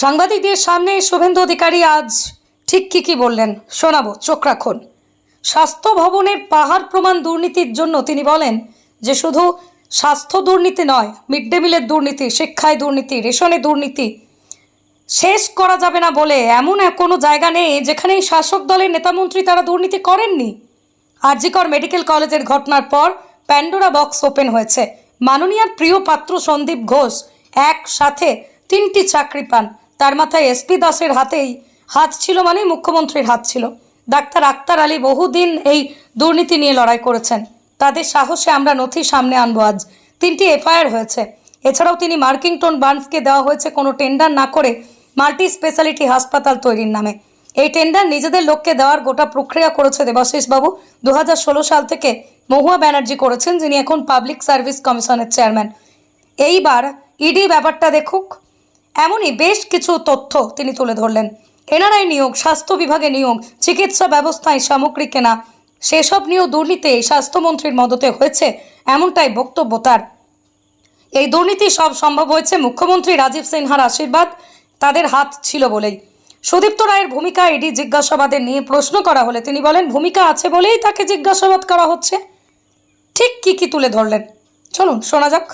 সাংবাদিকদের সামনে শুভেন্দু অধিকারী আজ ঠিক কী কী বললেন? শোনাবো, চোখ রাখুন। স্বাস্থ্য ভবনের পাহাড় প্রমাণ দুর্নীতির জন্য তিনি বলেন যে শুধু স্বাস্থ্য দুর্নীতি নয়, মিড ডে মিলের দুর্নীতি, শিক্ষায় দুর্নীতি, রেশনে দুর্নীতি শেষ করা যাবে না বলে এমন কোনো জায়গা নেই যেখানে শাসক দলের নেতামন্ত্রী তারা দুর্নীতি করেননি। আরজিকর মেডিকেল কলেজের ঘটনার পর প্যান্ডোরা বক্স ওপেন হয়েছে। মাননীয়ার প্রিয় পাত্র সন্দীপ ঘোষ একসাথে তিনটি চাকরি পান। তার মাথায় এসপি দাসের হাতেই হাত ছিল মানে মুখ্যমন্ত্রীর হাত ছিল। ডাক্তার আক্তার আলী বহুদিন এই দুর্নীতি নিয়ে লড়াই করেছেন। তাদের সাহসে আমরা নথি সামনে আনব আজ। তিনটি এফআইআর হয়েছে। এছাড়াও তিনি মার্কিংটন বার্নসকে দেওয়া হয়েছে কোনো টেন্ডার না করে মাল্টি স্পেশালিটি হাসপাতাল তৈরির নামে। এই টেন্ডার নিজেদের লোককে দেওয়ার গোটা প্রক্রিয়া করেছে দেবাশিস বাবু দু হাজার ষোলো সাল থেকে মহুয়া ব্যানার্জি করেছেন, যিনি এখন পাবলিক সার্ভিস কমিশনের চেয়ারম্যান। এইবার ইডি ব্যাপারটা দেখুক। এমনই বেশ কিছু তথ্য তিনি তুলে ধরলেন। এনআরআই নিয়োগ, স্বাস্থ্য বিভাগে নিয়োগ, চিকিৎসা ব্যবস্থায় সামগ্রী কেনা, সেসব নিয়েও দুর্নীতি স্বাস্থ্যমন্ত্রীর মদতে হয়েছে এমনটাই বক্তব্য তার। এই দুর্নীতি সব সম্ভব হয়েছে মুখ্যমন্ত্রী রাজীব সিনহার আশীর্বাদ, তাদের হাত ছিল বলেই। সুদীপ্ত রায়ের ভূমিকা ইডি জিজ্ঞাসাবাদের নিয়ে প্রশ্ন করা হলে তিনি বলেন, ভূমিকা আছে বলেই তাকে জিজ্ঞাসাবাদ করা হচ্ছে। ঠিক কি কি তুলে ধরলেন। চলুন, শোনা যাক।